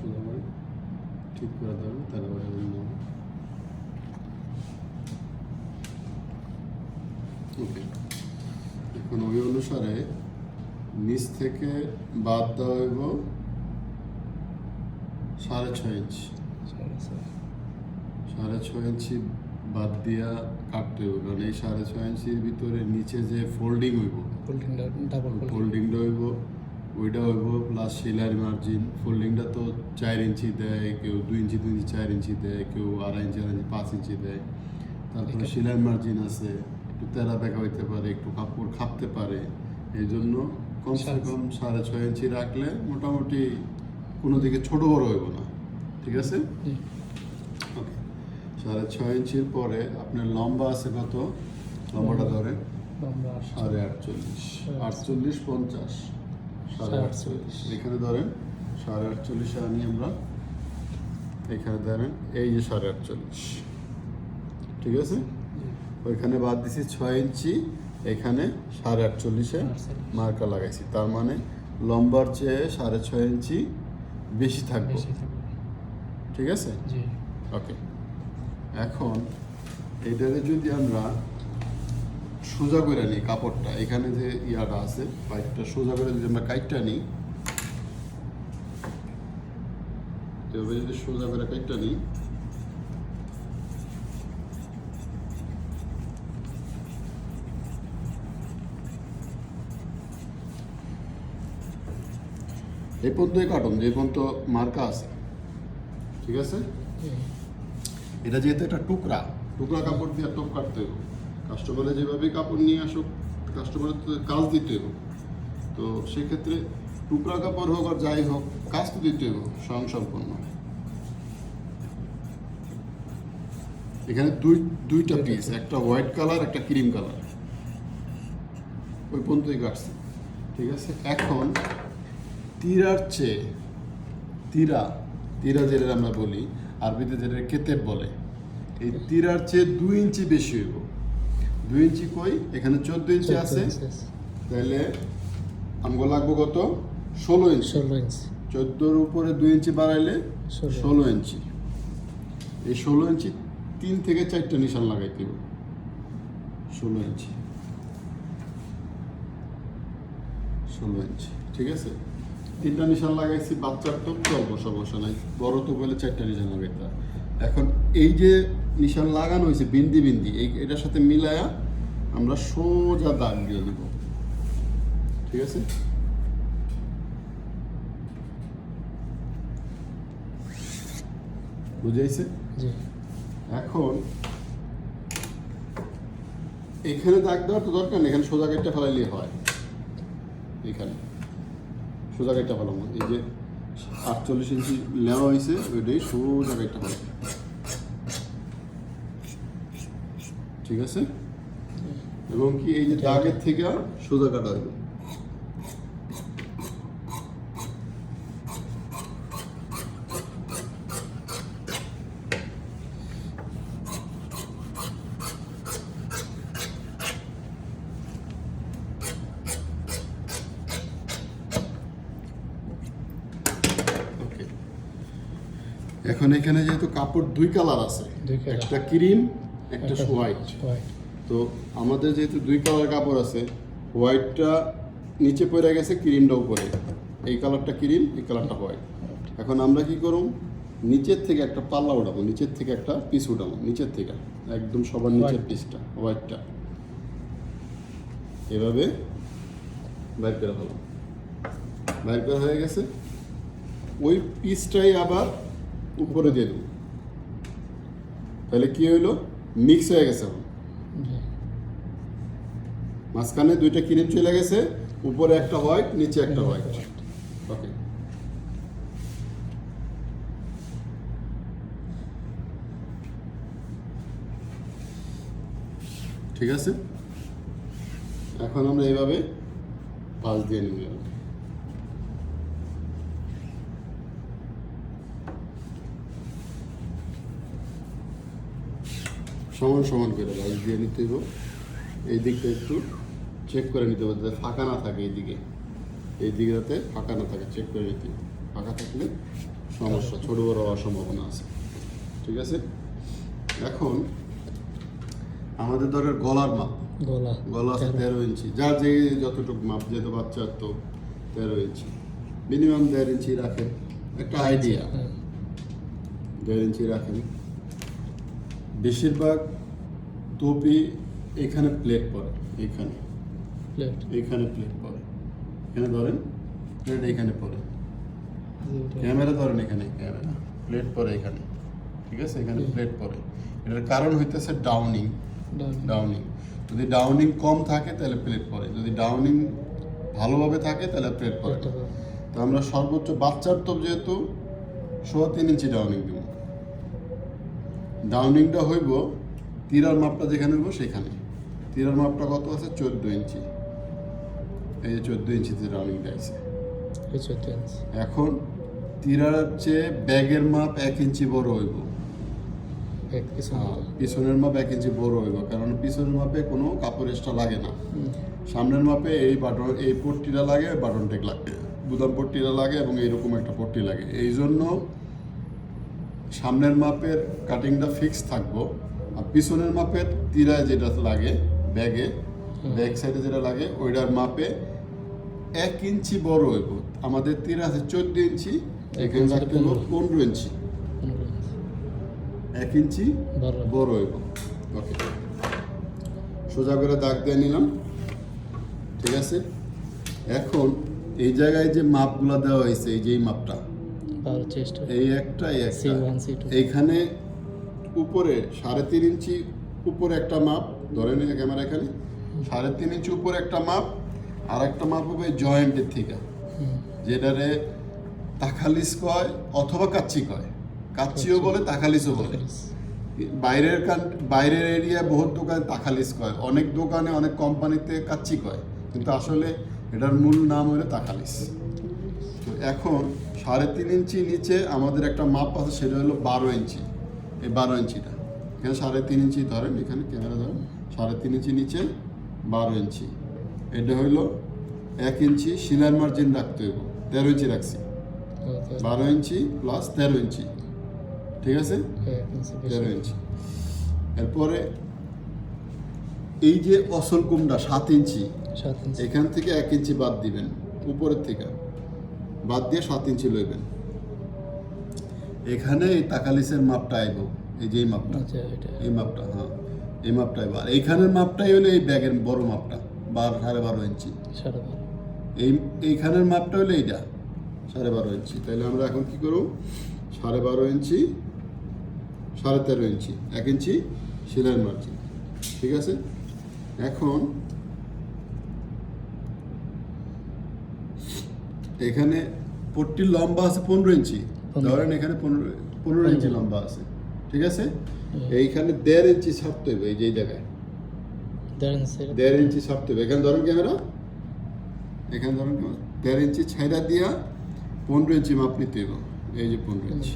সোজা করে ঠিক করে দেবেন তারপরে নেব। ওকে এখন ওই অনুসারে নিচ থেকে বাদ দেওয়া হইব সাড়ে ছয় ইঞ্চি। সাড়ে ছয়। ইঞ্চি বাদ দিয়া কাটতে হবে কারণ এই সাড়ে ছয় ইঞ্চির ভিতরে নিচে যে ফোল্ডিং হইব ফোল্ডিংটা হইব ওইটা হইব প্লাস সেলাই মার্জিন ফোল্ডিংটা তো চার ইঞ্চি দেয় কেউ দুই ইঞ্চি দুই ইঞ্চি চার ইঞ্চি দেয় কেউ আড়াই ইঞ্চি আড়াই ইঞ্চি পাঁচ ইঞ্চি দেয়। তারপরে সেলাই মার্জিন আছে একটু তেরা বেঁকা হইতে পারে একটু কাপড় খাপতে পারে। এই জন্য কমসে কম সাড়ে ছয় ইঞ্চি রাখলে মোটামুটি কোনো দিকে ছোট বড় হইব না। ঠিক আছে? ওকে সাড়ে ছয় ইঞ্চির পরে আপনার লম্বা আছে কত? লম্বাটা ধরেন। সাড়ে আটচল্লিশ। আটচল্লিশ পঞ্চাশ। এখানে ধরেন সাড়ে আটচল্লিশে আনি আমরা এখানে ধরেন এই যে সাড়ে আটচল্লিশ। ঠিক আছে? ওইখানে বাদ দিছি ছয় ইঞ্চি এখানে সাড়ে আটচল্লিশে আটচল্লিশ। মার্কা লাগাইছি। তার মানে লম্বার চেয়ে সাড়ে ছয় ইঞ্চি বেশি থাকবে। ঠিক আছে? ওকে। এখন এটাতে যদি আমরা সোজা করে নিই কাপড়টা। এখানে যে ইয়াটা আছে পাইপটা সোজা করে যদি আমরা কাইটটা নিই এভাবে যদি সোজা করে কাইটটা নিই এই পর্যন্তই কাটুন যে পর্যন্ত মার্কা আছে। ঠিক আছে? এটা যেহেতু একটা টুকরা টুকরা কাপড় দিয়ে টোপ কাটতে হবে। কাস্টমারে যেভাবে কাপড় নিয়ে আসুক, কাস্টমারের তো কাজ দিতে হবে। তো সেক্ষেত্রে টুকরা কাপড় হোক আর যাই হোক, কাজ তো দিতে হবে, স্বয়ং সম্পন্ন এখানে দুই, দুইটা পিস একটা হোয়াইট কালার একটা ক্রিম কালার ওই পর্যন্তই কাটছে, ঠিক আছে? এখন তীরার চেয়ে, তীরা তীরা যেটা আমরা বলি, আরবিতে যেটা কেতেব বলে, এই তীরার চেয়ে দুই ইঞ্চি বেশি হইব। দুই ইঞ্চি কই? এখানে চোদ্দ ইঞ্চি আছে। তাহলে আমগো লাগবো কত? ষোলো ইঞ্চি। ষোলো ইঞ্চি। চোদ্দোর উপরে দুই ইঞ্চি বাড়াইলে ষোলো। ইঞ্চি। এই ষোলো ইঞ্চি তিন থেকে চারটা নিশান লাগাইতে হবে ষোলো ইঞ্চি। ষোলো ইঞ্চি। ঠিক আছে? তিনটা নিশান লাগাইছি বাচ্চার তো চলবো সমস্যা নাই। বড় তো বলে চারটা নিশান লাগাইতে এখন এই যে নিশান লাগানো হয়েছে বিন্দি বিন্দি। এই এটার সাথে মিলায়া আমরা সোজা দাগ দিয়ে দিব। ঠিক আছে? বুঝাইছে? এখন এখানে দাগ দেওয়ার তো দরকার নেই এখানে সোজা গাইটটা ফেলাইলেই হয়। এখানে। সোজা গাইটটা ফেলাবো। এই যে আটচল্লিশ ইঞ্চি নেওয়া হয়েছে ওইটাই সোজা গাইটটা ফেলাবো। ঠিক আছে? এবং কি এই যে দাগের থেকে সোজা কাটা হবে? এখন এখানে যেহেতু কাপড় দুই কালার আছে একটা ক্রিম একটা হোয়াইট হোয়াইট তো আমাদের যেহেতু দুই কালার কাপড় আছে হোয়াইটটা নিচে পড়ে গেছে ক্রিমটা উপরে এই কালারটা ক্রিম এই কালারটা হোয়াইট। এখন আমরা কি করব নিচের থেকে একটা পাল্লা উঠাবো নিচের থেকে একটা পিস উঠাবো নিচের থেকে। একদম সবার নিচের পিসটা হোয়াইটটা। এভাবে বাইর করা হলো বাইর করা হয়ে গেছে। ওই পিসটাই আবার উপরে দিয়ে দেবো। তাহলে কী হইল? মিক্স হয়ে গেছে মাঝখানে দুইটা ক্রিম চলে গেছে উপরে একটা হোয়াইট নিচে একটা হোয়াইট ওকে ঠিক আছে? এখন আমরা এইভাবে পাশ দিয়ে নিব। সমান সমান করে পাশ দিয়ে নিতে হবে এই দিকটা একটু চেক করে নিতে হবে যাতে ফাঁকা না থাকে এইদিকে। এই দিকটাতে ফাঁকা না থাকে চেক করে নিতে ফাঁকা থাকলে সমস্যা ছোট বড় হওয়ার সম্ভাবনা আছে। ঠিক আছে? এখন আমাদের ধরেন গলার মাপ। গলা। গলা আছে তেরো। ইঞ্চি। যার যে যতটুকু মাপ যেহেতু বাচ্চার তো তেরো ইঞ্চি। মিনিমাম দেড় ইঞ্চি রাখেন। একটা আইডিয়া হ্যাঁ, দেড় ইঞ্চি রাখেন। বেশিরভাগ টপি এখানে প্লেট পড়ে এখানে। প্লেট এইখানে প্লেট পড়ে এখানে ধরেন প্লেট এখানে পড়ে দুইটা। ক্যামেরা ধরেন এখানে ক্যামেরা। প্লেট পড়ে এখানে। ঠিক আছে? এখানে প্লেট পড়ে এটার কারণ হইতেছে ডাউনিং ডাউনিং যদি ডাউনিং কম থাকে তাহলে প্লেট পড়ে যদি ডাউনিং ভালোভাবে থাকে তাহলে প্লেট পড়ে একটা তো আমরা সর্বোচ্চ বাচ্চার তো যেহেতু সোয়া তিন ইঞ্চি ডাউনিং দিব। ডাউনিংটা হইব তীরার মাপটা যেখানে হইব সেখানে। তীরার মাপটা কত আছে? চোদ্দ ইঞ্চি। এই যে চোদ্দ ইঞ্চিতে ডাউনিংটা আছে। এখন তীরার চেয়ে ব্যাগের মাপ এক ইঞ্চি বড় হইব। এক হ্যাঁ, পিছনের মাপ এক ইঞ্চি বড় হইব কারণ পিছনের মাপে কোনো কাপড় এক্সট্রা লাগে না। সামনের মাপে এই বাটন এই পট্টিটা লাগে বাটন টেক লাগে বুদাম পট্টিটা লাগে এবং এইরকম একটা পট্টি লাগে। এই জন্য সামনের মাপের কাটিংটা ফিক্স থাকব আর পিছনের মাপের তীরায় যেটা লাগে ব্যাগে ব্যাক সাইডে যেটা লাগে ওইটার মাপে এক ইঞ্চি বড় হইব। আমাদের তীর আছে চোদ্দ ইঞ্চি এখানে রাখতে হলো পনেরো। ইঞ্চি। এক ইঞ্চি বড় হইব। ওকে। সোজা করে দাগ দিয়ে নিলাম। ঠিক আছে? এখন এই জায়গায় যে মাপগুলো দেওয়া হয়েছে এই যে এই মাপটা চেস্ট এই একটা। এই একটা C1, C2 এইখানে উপরে সাড়ে তিন ইঞ্চি উপরে একটা মাপ ধরে নিয়ে ক্যামেরা এখানে। সাড়ে তিন ইঞ্চি উপরে একটা মাপ আর একটা মাপ হবে জয়েন্টের থেকে। যেটারে তাখালিস কয় অথবা কাচ্চি কয়। কাচ্চিও বলে তাখালিসও বলে। বাইরের কান- বাইরের এরিয়া বহুত দোকানে তাখালিস কয়। অনেক দোকানে অনেক কোম্পানিতে কাচ্চি কয়। কিন্তু আসলে এটার মূল নাম হলো তাখালিস। তো এখন সাড়ে তিন ইঞ্চি নিচে আমাদের একটা মাপ আছে সেটা হলো বারো ইঞ্চি। এই বারো ইঞ্চিটা। এখানে সাড়ে তিন ইঞ্চি ধরেন এখানে ক্যামেরা ধরেন সাড়ে তিন ইঞ্চি নিচে বারো ইঞ্চি। এটা হইল এক ইঞ্চি সিলাই মার্জিন রাখতে হইব তেরো ইঞ্চি রাখছি। বারো ইঞ্চি প্লাস তেরো ইঞ্চি ঠিক আছে? বেশি। তেরো ইঞ্চি। এরপরে এই যে অসল কুমড়া সাত ইঞ্চি। এখান থেকে এক ইঞ্চি বাদ দিবেন উপরের থেকে। বাদ দিয়ে সাত ইঞ্চি লইবেন। এখানে এই তাকালিসের মাপটা আইব। এই যে এই মাপটা। আচ্ছা এই মাপটা হ্যাঁ। এই মাপটা আইব। আর এইখানের মাপটাই হলো এই ব্যাগের বড় মাপটা বার সাড়ে বারো ইঞ্চি। এই এইখানের মাপটা হলো এইটা সাড়ে বারো ইঞ্চি। তাহলে আমরা এখন কি করব? সাড়ে বারো ইঞ্চি সাড়ে তেরো ইঞ্চি এক ইঞ্চি সেলাইয়ের মার্জিন ঠিক আছে? এখন এখানে পট্টির লম্বা আছে পনেরো ইঞ্চি। ধরেন এখানে পনেরো পনেরো ইঞ্চি লম্বা আছে। ঠিক আছে? এইখানে দেড় ইঞ্চি ছাড়তে হবে এই যে জায়গায়। দেড় ইঞ্চি ছাড়তে হবে। এখানে ধরেন ক্যামেরা। এখানে ধরেন দেড় ইঞ্চি ছাইরা দিয়া পনেরো ইঞ্চি মাপ নিতে হবে এই যে পনেরো ইঞ্চি।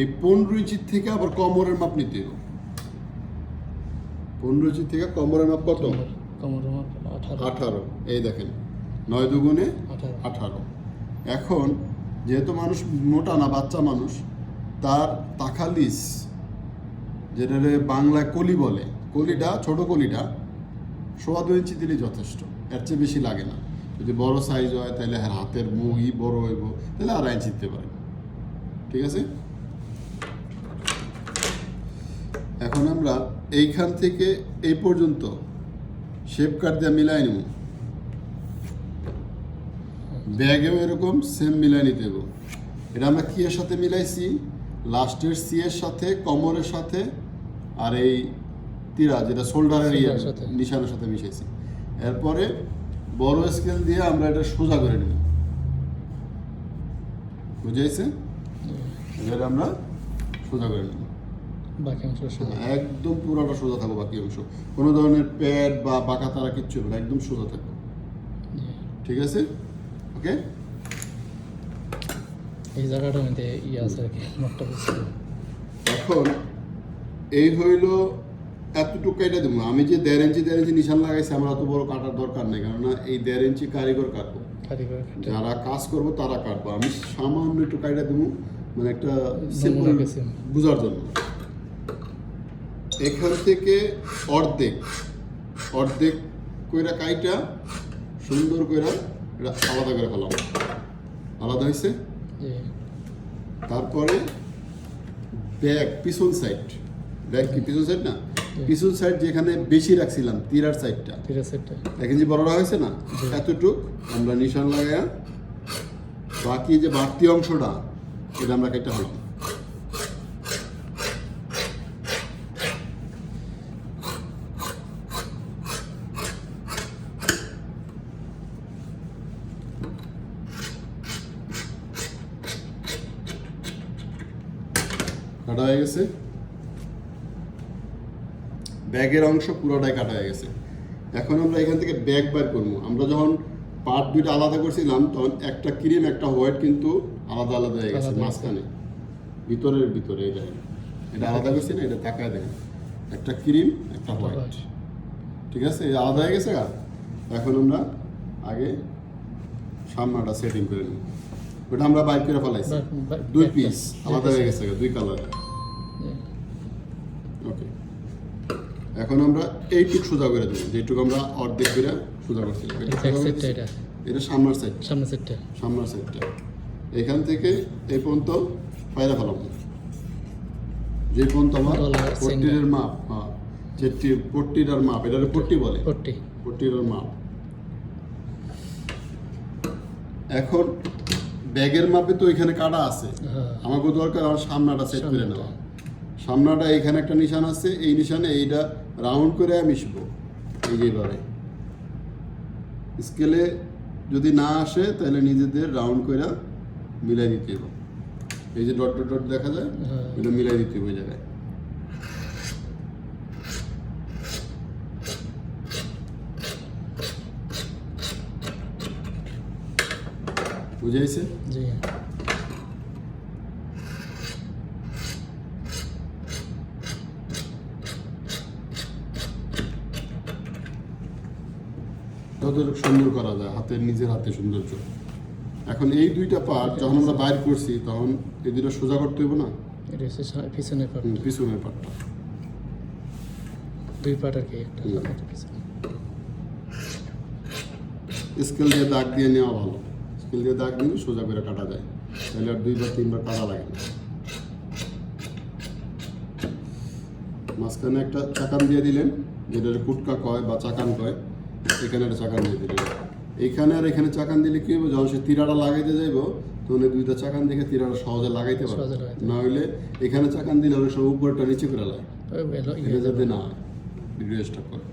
এই পনেরো ইঞ্চির থেকে আবার কমরের মাপ নিতে হবে পনেরো ইঞ্চি থেকে কমরের মাপ কত? কোমর কোমর মাপ আঠারো। এই দেখেন। নয় দুগুণে আঠারো। এখন যেহেতু মানুষ মোটা না বাচ্চা মানুষ তার তাখালিস যেটারে বাংলায় কলি বলে কলিটা ছোট কলিটা সোয়া দু ইঞ্চি দিলেই যথেষ্ট। এর চেয়ে বেশি লাগে না। যদি বড় সাইজ হয় তাহলে হাতের মুই বড় হইব তাহলে আড়াই ইঞ্চি দিতে পারেন। ঠিক আছে? এখন আমরা এইখান থেকে এই পর্যন্ত শেপ কাট দিয়ে মিলাই নেব। ব্যাগেও এরকম সেম মিলাই নিতে হবে এটা আমরা কি এর সাথে মিলাইছি? লাস্টের সি এর সাথে কমরের সাথে আর এই তীরা যেটা শোল্ডারের ইয়ে সাথে। নিশানের সাথে মিশাইছি। এরপরে বড় স্কেল দিয়ে আমরা এটা সোজা করে নেব বুঝাইছে এবার আমরা সোজা করে নেব বাকি অংশ সোজা। একদম পুরোটা সোজা থাকব বাকি অংশ। কোনো ধরনের প্যাড বা বাঁকা তারা কিচ্ছু হবে না একদম সোজা থাকব। ঠিক আছে? ওকে? এই জায়গাটার মধ্যে ইয়ে আছে আর কি মাপটা বুঝতে এখন এই হইল এতটুকু কেটে দেবো। আমি যে দেড় ইঞ্চি দেড় ইঞ্চি নিশান লাগাইছি আমার অত বড় কাটার দরকার নেই কেননা এই দেড় ইঞ্চি কারিগর কাটবো। কাটি কাটে যারা কাজ করব তারা কাটবো। আমি সামান্য একটু কাইটা দেবো মানে একটা সিম্পল বোঝার জন্য। এখান থেকে অর্ধেক অর্ধেক কইরা কাইটা সুন্দর কইরা এটা আলাদা করে ফেলাম আলাদা হয়েছে তারপরে ব্যাগ পিছন সাইড ব্যাগ কি পিছন সাইড না? পিছন সাইড যেখানে বেশি রাখছিলাম তিরার সাইডটা তিরার সাইডটা বড়রা হয়েছে না? এতটুক আমরা নিশান লাগাইয়া বাকি যে বাড়তি অংশটা এটা আমরা কেটে হই কাটা হয়ে গেছে। ব্যাগের অংশ পুরোটাই কাটা হয়ে গেছে। এখন আমরা এখান থেকে ব্যাগ বার করব। আমরা যখন পার্ট দুইটা আলাদা করছিলাম তখন একটা ক্রিম একটা হোয়াইট কিন্তু আলাদা আলাদা হয়ে গেছে মাঝখানে। ভিতরের ভিতরে এই এটা আলাদা করছি না এটা তাকায় দেখেন। একটা ক্রিম একটা হোয়াইট ঠিক আছে? আলাদা হয়ে গেছে এখন আমরা আগে সামনাটা সেটিং করে নিই। ওটা আমরা বাইর করে ফেলাইছি। দুই পিস আলাদা হয়ে গেছে দুই কালার ওকে এখন আমরা এইটুক সোজা করে দেবো যেটুকু আমরা অর্ধেক করে সোজা করছিলাম এটা সামনের সাইড সামনে সেটটা সামনের সাইডটা এখান থেকে এই পর্যন্ত পায়রা ফেলাম যে পর্যন্ত আমার পট্টির মাপ হ্যাঁ যেটি পট্টির আর মাপ এটা পট্টি বলে। পট্টি। পট্টির মাপ। এখন ব্যাগের মাপে তো এখানে কাটা আছে। হ্যাঁ। আমাকে দরকার আমার সামনাটা সেট করে নেওয়া। সামনাটা। এখানে একটা নিশান আছে এই নিশানে এইটা রাউন্ড করে আমি মিশবো এই যেভাবে স্কেলে যদি না আসে তাহলে নিজেদের রাউন্ড করে মিলাই দিতে হবে এই যে ডট ডট ডট দেখা যায় হ্যাঁ। এটা মিলাই দিতে হবে ওই বুঝাইছে জি। যতটুকু সুন্দর করা যায় হাতের নিজের হাতে সৌন্দর্য। এখন এই দুইটা পার্ট যখন আমরা বাইর করছি তখন এই দুটো সোজা করতে হইব না? এটা হচ্ছে পিছনের পার্ট পিছনের পার্টটা দুই পার্ট আর কি একটা একটা পিছনে। স্কেল দিয়ে দাগ দিয়ে নেওয়া ভালো। স্কেল দিয়ে দাগ দিলে সোজা করে কাটা যায়। তাহলে আর দুইবার তিনবার কাটা লাগে না। মাঝখানে একটা চাকান দিয়ে দিলেন যেটা কুটকা কয় বা চাকান কয় এখানে একটা চাকান দিয়ে দিলেন। এখানে আর এখানে চাকান দিলে কি হবে যখন সে তিরাটা লাগাইতে যাইব তখন দুইটা চাকান দেখে তিরাটা সহজে লাগাইতে পারবে। না হইলে এখানে চাকান দিলে অনেক সময় উপরটা নিচে করে লাগে এটা যাতে না ভিডিও স্টপ করে।